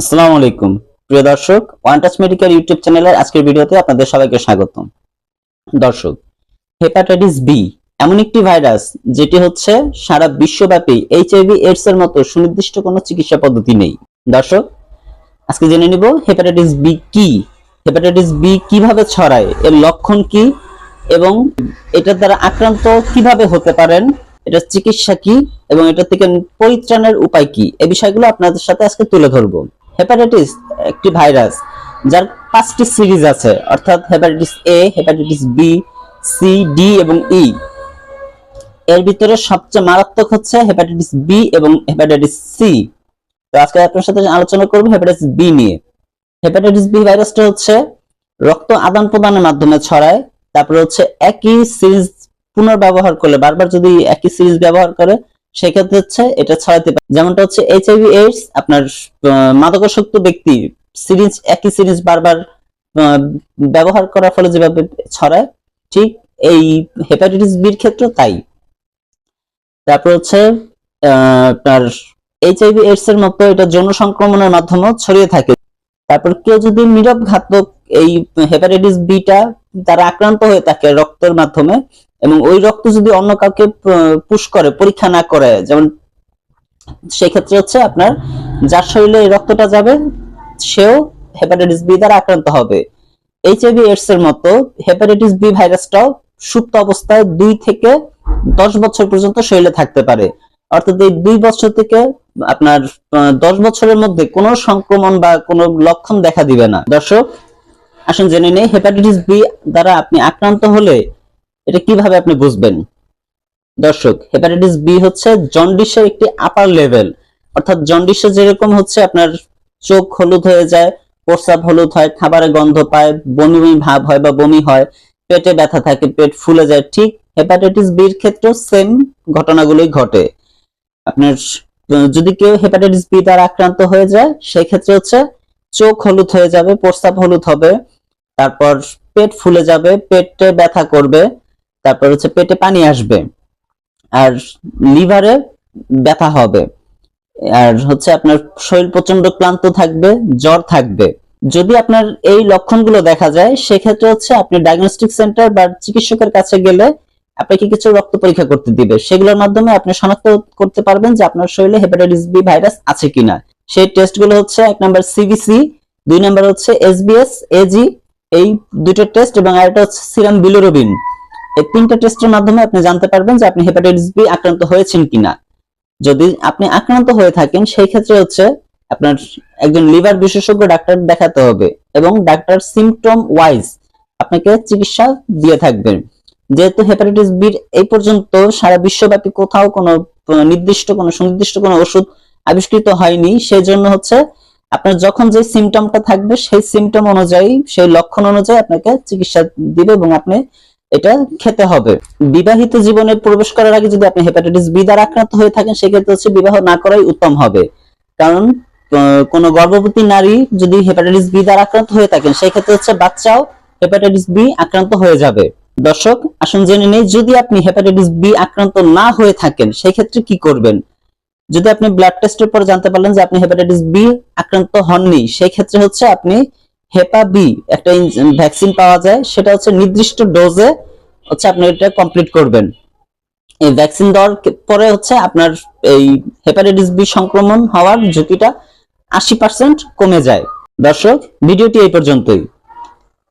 আসসালামু আলাইকুম। প্রিয় দর্শক ওয়ানটাচ মেডিকেল ইউটিউব চ্যানেলের আজকের ভিডিওতে আপনাদের সবাইকে স্বাগত দর্শক হেপাটাইটিস বি এমন একটি ভাইরাস যেটি হচ্ছে সারা বিশ্বব্যাপী এইচআইভি এইডস এর মতো সুনির্দিষ্ট কোনো চিকিৎসা পদ্ধতি নেই। দর্শক, আজকে জেনে নিব হেপাটাইটিস বি কি। হেপাটাইটিস বি কীভাবে ছড়ায়, এর লক্ষণ কি, এবং এটার দ্বারা আক্রান্ত কীভাবে হতে পারেন, এটার চিকিৎসা কি, এবং এটা থেকে পরিত্রাণের উপায় কি এই বিষয়গুলো আপনাদের সাথে আজকে তুলে ধরবো। হেপাটাইটিস একটি ভাইরাস যার পাঁচটি সিরিজ আছে, অর্থাৎ hepatitis A hepatitis B C D এবং ই এর ভিতরে সবচেয়ে মারাত্মক হচ্ছে হেপাটাইটিস বি এবং হেপাটাইটিস সি তো আজকে আপনার সাথে আলোচনা করব হেপাটাইটিস বি নিয়ে। হেপাটাইটিস বি ভাইরাসটা হচ্ছে রক্ত আদান প্রদানের মাধ্যমে ছড়ায়, তারপরে হচ্ছে একই সিরিজ পুনর্ব্যবহার করলে, বারবার যদি একই সিরিজ ব্যবহার করে সেক্ষেত্রে হচ্ছে এটা ছড়াতে পারে। যেমনটা হচ্ছে এইচআইভি এইডস আপনার মাদকাসক্ত ব্যক্তি সিরিজ একই সিরিজ বারবার ব্যবহার করার ফলে যেভাবে ছড়ায়, ঠিক এই হেপাটাইটিস বির তাই। তারপর হচ্ছে আপনার এইচআইভি এইডস এর মতো এটা যৌন সংক্রমণের মাধ্যমে ছড়িয়ে থাকে। তারপর কেউ যদি নীরব ঘাতক এই হেপাটাইটিস বিটা তারা আক্রান্ত হয়ে থাকে রক্তের মাধ্যমে এবং ওই রক্ত যদি অন্য কাউকে পুশ করে, পরীক্ষা না করে, যেমন সেই ক্ষেত্রে হচ্ছে আপনার যার শরীরে এই রক্তটা যাবে, সেও হেপাটাইটিস বি দ্বারা আক্রান্ত হবে। এইচআইভি এডস এর মতো হেপাটাইটিস বি ভাইরাসটাও সুপ্ত অবস্থায় দুই থেকে দশ বছর পর্যন্ত শরীরে থাকতে পারে। অর্থাৎ এই দুই বছর থেকে আপনার দশ বছরের মধ্যে কোনো সংক্রমণ বা কোনো লক্ষণ দেখা দিবে না। দর্শক, আসুন জেনে নেই হেপাটাইটিস বি দ্বারা আপনি আক্রান্ত হলে এটা কীভাবে আপনি বুঝবেন? দর্শক, হেপাটাইটিস বি হচ্ছে জন্ডিসের একটি আপার লেভেল অর্থাৎ জন্ডিসে যেরকম হচ্ছে আপনার চোখ হলুদ হয়ে যায়, প্রস্রাব হলুদ হয়, খাবারে গন্ধ পায়, বমি বমি ভাব হয় বা বমি হয়, পেটে ব্যথা থাকে, পেট ফুলে যায়, ঠিক হেপাটাইটিস বির ক্ষেত্রেও সেম ঘটনাগুলোই ঘটে। আপনার যদি কেউ হেপাটাইটিস বি দ্বারা আক্রান্ত হয়ে যায় সেই ক্ষেত্রে হচ্ছে চোখ হলুদ হয়ে যাবে, প্রস্রাব হলুদ হবে, তারপর পেট ফুলে যাবে, পেটে ব্যথা করবে তারপর হচ্ছে পেটে পানি আসবে। আর লিভারে ব্যথা হবে। আর হচ্ছে আপনার শরীর প্রচণ্ড ক্লান্ত থাকবে, জ্বর থাকবে। যদি আপনার এই লক্ষণগুলো দেখা যায়, সেক্ষেত্রে হচ্ছে আপনি ডায়াগনস্টিক সেন্টার বা চিকিৎসকের কাছে গেলে আপনাকে কিছু রক্ত পরীক্ষা করতে দিবে। সেগুলোর মাধ্যমে আপনি শনাক্ত করতে পারবেন যে আপনার শরীরে হেপাটাইটিস বি ভাইরাস আছে কিনা। সেই টেস্টগুলো হচ্ছে এক নাম্বার সিবিসি দুই নাম্বার হচ্ছে এসবিএস এজি এই দুটো টেস্ট এবং আরেকটা হচ্ছে সিরাম বিলোরবিন এই তিনটা টেস্টের মাধ্যমে আপনি জানতে পারবেন যে আপনি হেপাটাইটিস বি আক্রান্ত হয়েছেন কিনা। যদি আপনি আক্রান্ত হয়ে থাকেন, সেই ক্ষেত্রে হচ্ছে আপনার একজন লিভার বিশেষজ্ঞ ডাক্তার দেখাতে হবে এবং ডাক্তার সিমটম ওয়াইজ আপনাকে চিকিৎসা দিয়ে থাকবেন। যেহেতু হেপাটাইটিস বির এই পর্যন্ত সারা বিশ্বব্যাপী কোথাও কোনো নির্দিষ্ট কোনো সুনির্দিষ্ট কোনো ওষুধ আবিষ্কৃত হয়নি সেই জন্য হচ্ছে আপনার যখন যে সিমটমটা থাকবে, সেই সিমটম অনুযায়ী, সেই লক্ষণ অনুযায়ী আপনাকে চিকিৎসা দিবে এবং আপনি এটা খেতে হবে। বিবাহিত জীবনে প্রবেশ করার আগে যদি আপনি হেপাটাইটিস বি দ্বারা আক্রান্ত হয়ে থাকেন, সেক্ষেত্রে হচ্ছে বিবাহ না করাই উত্তম হবে। কারণ কোনো গর্ভবতী নারী যদি হেপাটাইটিস বি দ্বারা আক্রান্ত হয়ে থাকেন সেই ক্ষেত্রে হচ্ছে বাচ্চাও হেপাটাইটিস বি আক্রান্ত হয়ে যাবে। দর্শক, আসুন জেনে নেই, যদি আপনি হেপাটাইটিস বি আক্রান্ত না হয়ে থাকেন সেই ক্ষেত্রে কি করবেন? যদি আপনি ব্লাড টেস্টের পর জানতে পারলেন যে আপনি হেপাটাইটিস বি আক্রান্ত হননি সেই ক্ষেত্রে হচ্ছে আপনি হেপা বি একটা ভ্যাকসিন পাওয়া যায়, সেটা হচ্ছে নির্দিষ্ট ডোজে হচ্ছে আপনি এটা কমপ্লিট করবেন। এই ভ্যাকসিন দেওয়ার পরে হচ্ছে আপনার এই হেপাটাইটিস বি সংক্রমণ হওয়ার ঝুঁকিটা আশি পার্সেন্ট কমে যায়। দর্শক, ভিডিওটি এই পর্যন্তই।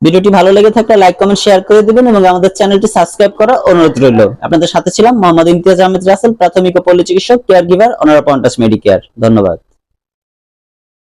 ভিডিওটি ভালো লেগে থাকলে লাইক, কমেন্ট, শেয়ার করে দিবেন এবং আমাদের চ্যানেলটি সাবস্ক্রাইব করা অনুরোধ রইল। আপনাদের সাথে ছিলাম মোহাম্মদ ইমতিয়াজ আহমেদ রাসেল, প্রাথমিক ও পল্লী চিকিৎসক কেয়ার গিভার অনারা পন্টাস মেডিকেয়ার। ধন্যবাদ।